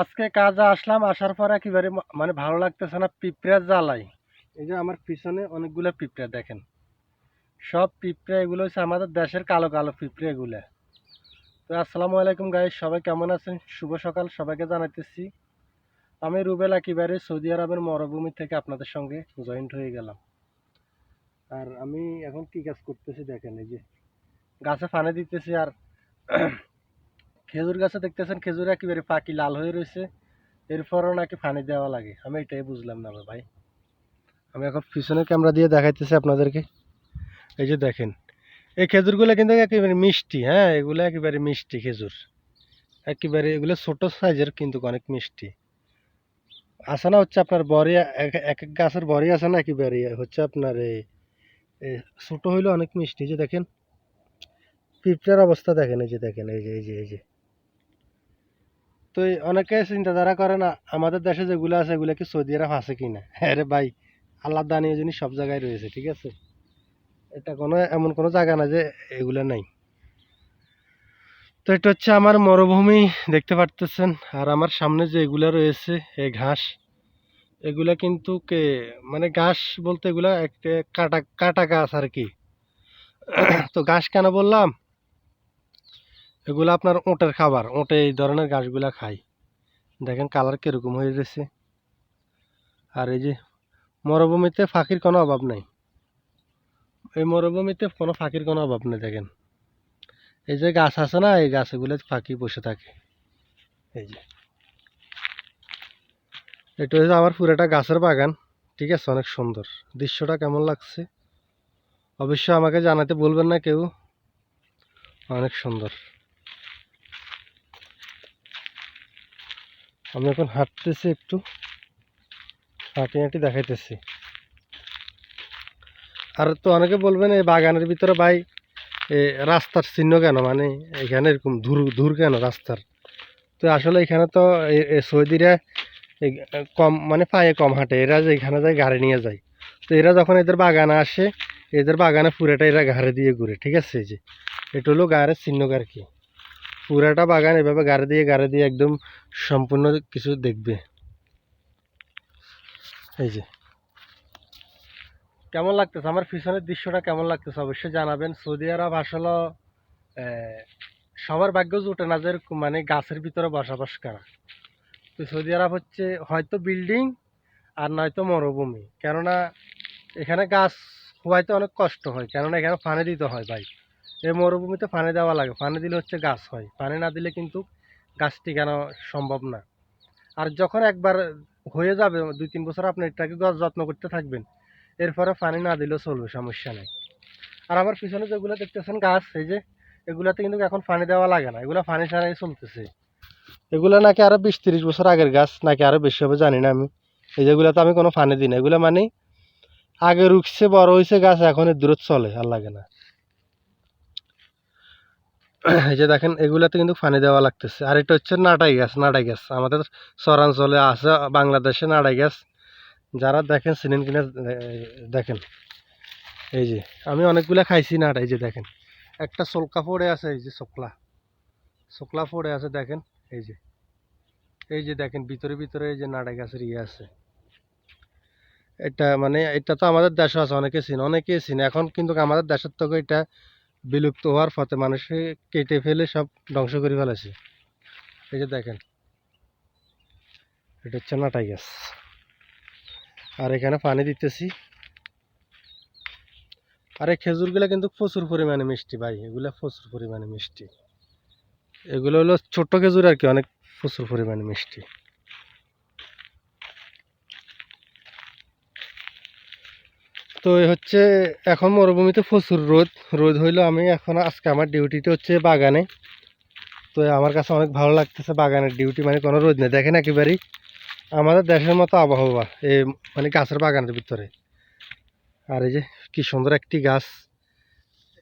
আজকে কাজে আসলাম, আসার পর একেবারে মানে ভালো লাগতেছে না, পিঁপড়ার জ্বালাই। এই যে আমার পিছনে অনেকগুলো পিঁপড়া দেখেন। সব পিঁপড়া এগুলো হচ্ছে আমাদের দেশের কালো কালো পিঁপড়া এগুলো। তো আসসালামু আলাইকুম গাই সবাই কেমন আছেন? শুভ সকাল, সবাইকে জানাইতেছি। আমি রুবেল একেবারে সৌদি আরবের মরুভূমি থেকে আপনাদের সঙ্গে জয়েন্ট হয়ে গেলাম। আর আমি এখন কি কাজ করতেছি দেখেন, এই যে গাছে পানি দিতেছি আর খেজুর গাছে দেখতেছেন, খেজুর একেবারে পাকি লাল হয়ে রয়েছে। এরপরও নাকি পানি দেওয়া লাগে। আমি এটাই বুঝলাম না ভাই। আমি এখন পিছনে ক্যামেরা দিয়ে দেখাইতেছি আপনাদেরকে। এই যে দেখেন, এই খেজুরগুলো কিন্তু একেবারে মিষ্টি হ্যাঁ? এগুলো একেবারে মিষ্টি খেজুর। একেবারে এগুলো ছোট সাইজের কিন্তু অনেক মিষ্টি। আছে না হচ্ছে আপনার বড়ি, এক এক গাছের বড়ি আছে না একেবারে? হচ্ছে আপনার এই ছোট হইলে অনেক মিষ্টি। যে দেখেন, পিঁপড়ার অবস্থা দেখেন, এই যে দেখেন, এই যে এই যে এই যে। তো অনেকে চিন্তাধারা করে না, আমাদের দেশে যেগুলো আছে এগুলো কি সৌদি আরব আছে কিনা? হ্যাঁ রে ভাই আল্লাহ দানীয় জিনিস সব জায়গায় রয়েছে, ঠিক আছে? এটা কোনো, এমন কোনো জায়গা না যে এগুলো নাই। তো এটা হচ্ছে আমার মরুভূমি, দেখতে পারতেছেন? আর আমার সামনে যে এগুলা রয়েছে, এই ঘাস, এগুলা কিন্তু কে মানে ঘাস বলতে এগুলা একটা কাটা কাটা গাছ আর কি। তো ঘাস কেন বললাম? এগুলো আপনার ওটের খাবার, ওটে এই ধরনের ঘাসগুলা খায় দেখেন কালার কীরকম হয়ে গেছে। আর এই যে মরুভূমিতে ফাঁকির কোনো অভাব নাই। এই মরুভূমিতে কোনো ফাঁকির কোনো অভাব নেই, দেখেন। এই যে গাছ আছে না, এই গাছগুলো ফাঁকি বসে থাকে। এই যে। এটা হচ্ছে আমার পুরোটা গাছের বাগান, ঠিক আছে? অনেক সুন্দর। দৃশ্যটা কেমন লাগছে? অবশ্যই আমাকে জানাতে বলবেন না কেউ। অনেক সুন্দর। আমি এখন হাঁটতেছি একটু। হাঁটি হাঁটি দেখাইতেছি। আর তো অনেকে বলবেন, এই বাগানের ভিতরে ভাই, এ রাস্তার চিহ্ন কেন? মানে এখানে এরকম ধুর ধুর কেন রাস্তার? তো আসলে এখানে তো সৌদিরা কম মানে পায়ে কম হাঁটে। এরা যে এখানে যায়, গাড়ি নিয়ে যায়। তো এরা যখন এদের বাগানে আসে, এদের বাগানে পুরাটা এরা ঘাড়ে দিয়ে ঘুরে, ঠিক আছে? যে, এটা হলো গাড়ির চিহ্ন আর কি। পুরাটা বাগান এভাবে গাড়ি দিয়ে গাড়ি দিয়ে একদম সম্পূর্ণ কিছু দেখবে। এই যে। কেমন লাগতেছে? আমার পিছনের দৃশ্যটা কেমন লাগতেছে? অবশ্যই জানাবেন। সৌদি আরব আসলে সবার ভাগ্য জুটে না যেরকম মানে গাছের ভিতরে বসবাস করা। তো সৌদি আরব হচ্ছে, হয়তো বিল্ডিং আর নয়তো মরুভূমি। কেননা, এখানে গাছ হওয়াইতে অনেক কষ্ট হয়। কেননা, এখানে পানি দিতে হয় ভাই। এই মরুভূমিতে পানি দেওয়া লাগে। পানি দিলে হচ্ছে গাছ হয়। পানি না দিলে কিন্তু গাছ টিকানো সম্ভব না। আর যখন একবার হয়ে যাবে দুই তিন বছর আপনি এটাকে গাছ যত্ন করতে থাকবেন, এরপরে পানি না দিলেও চলবে, সমস্যা নেই। আর আমার পিছনে যেগুলো দেখতেছেন গাছ, এই যে এগুলাতে কিন্তু এখন পানি দেওয়া লাগে না। এগুলো পানি ছাড়াই চলতেছে। এগুলো নাকি আরও বিশ তিরিশ বছর আগের গাছ, নাকি আরও বেশি হবে জানি না আমি। এই যেগুলোতে আমি কোনো পানি দিই না। এগুলো মানে আগে রুখছে, বড় হয়েছে গাছ, এখন দূরত চলে আর লাগে না। এই যে দেখেন, এগুলাতে কিন্তু পানি দেওয়া লাগতেছে। আর এটা হচ্ছে নাটাই গাছ নাটাই গাছ আমাদের শহরাঞ্চলে আছে, বাংলাদেশে নাটাই গাছ যারা দেখেন, চিনেন কিনা দেখেন। এই যে, আমি অনেকগুলা খাইছি নাটা এই যে দেখেন। একটা চলকা পড়ে আছে, এই যে শোকলা শোকলা পড়ে আছে, দেখেন, এই যে। এই যে দেখেন, ভিতরে ভিতরে এই যে নাটাই গাছের ইয়ে আছে। এটা মানে এটা তো আমাদের দেশে আছে, অনেকে চিনে। অনেকেই চিনে। এখন কিন্তু আমাদের দেশের থেকে এটা বিলুপ্ত হওয়ার পথে মানুষে কেটে ফেলে সব ধ্বংস করে ফেলেছে। এই যে দেখেন, এটা হচ্ছে নাটাই গাছ। আর এখানে পানি দিতেছি। আর এই খেজুরগুলো কিন্তু প্রচুর পরিমাণে মিষ্টি ভাই, এগুলো প্রচুর পরিমাণে মিষ্টি। এগুলো হলো ছোট্ট খেজুর আর কি, অনেক প্রচুর পরিমাণে মিষ্টি। তো হচ্ছে এখন মরুভূমিতে প্রচুর রোদ। রোদ হইল আমি এখন আজকে আমার ডিউটিতে হচ্ছে বাগানে। তো আমার কাছে অনেক ভালো লাগতেছে বাগানের ডিউটি মানে কোনো রোদ নেই। দেখেন একেবারেই আমাদের দেশের মতো আবহাওয়া এই মানে গাছের বাগানের ভিতরে। আর এই যে কি সুন্দর একটি গাছ।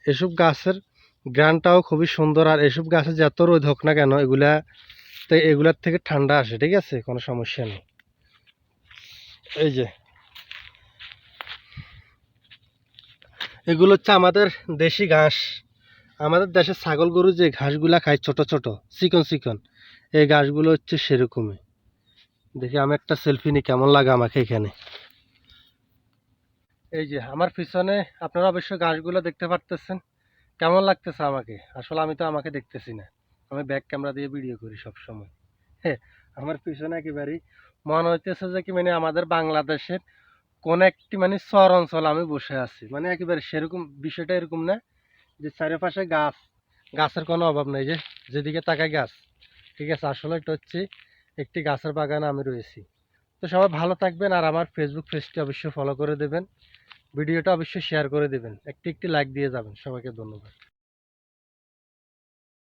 এসব গাছের গ্রানটাও খুবই সুন্দর, আর এসব গাছে যত রোদ হোক না কেন, এগুলা তো এগুলার থেকে ঠান্ডা আসে, ঠিক আছে? কোনো সমস্যা নেই। এই যে এগুলো হচ্ছে আমাদের দেশি ঘাস। আমাদের দেশের ছাগল গরু যে ঘাসগুলা খায় ছোট ছোট, চিকন চিকন, এই ঘাসগুলো হচ্ছে সেরকমই। দেখি আমি একটা সেলফি নিই, কেমন লাগে আমাকে এখানে। এই যে আমার পিছনে আপনারা অবশ্যই ঘাসগুলো দেখতে পারতেছেন, কেমন লাগতেছে আমাকে? আসলে আমি তো আমাকে দেখতেছি না। আমি ব্যাক ক্যামেরা দিয়ে ভিডিও করি সব সময় হ্যাঁ আমার পিছনে একেবারেই মনে হইতেছে যে কি মানে আমাদের বাংলাদেশের কোন একটি মানে চর অঞ্চল আমি বসে আছি। মানে একেবারে সেরকম বিষয়টা এরকম না যে চারিপাশে গাছ, গাছের কোনো অভাব নেই যে, যেদিকে তাকায় গাছ। ঠিক আছে, আসলে এটা হচ্ছে একটি গাছের বাগানে আমি রয়েছি। তো সবাই ভালো থাকবেন আর আমার ফেসবুক পেজটি অবশ্যই ফলো করে দেবেন। ভিডিওটা অবশ্যই শেয়ার করে দেবেন। একটি একটি লাইক দিয়ে যাবেন। সবাইকে ধন্যবাদ।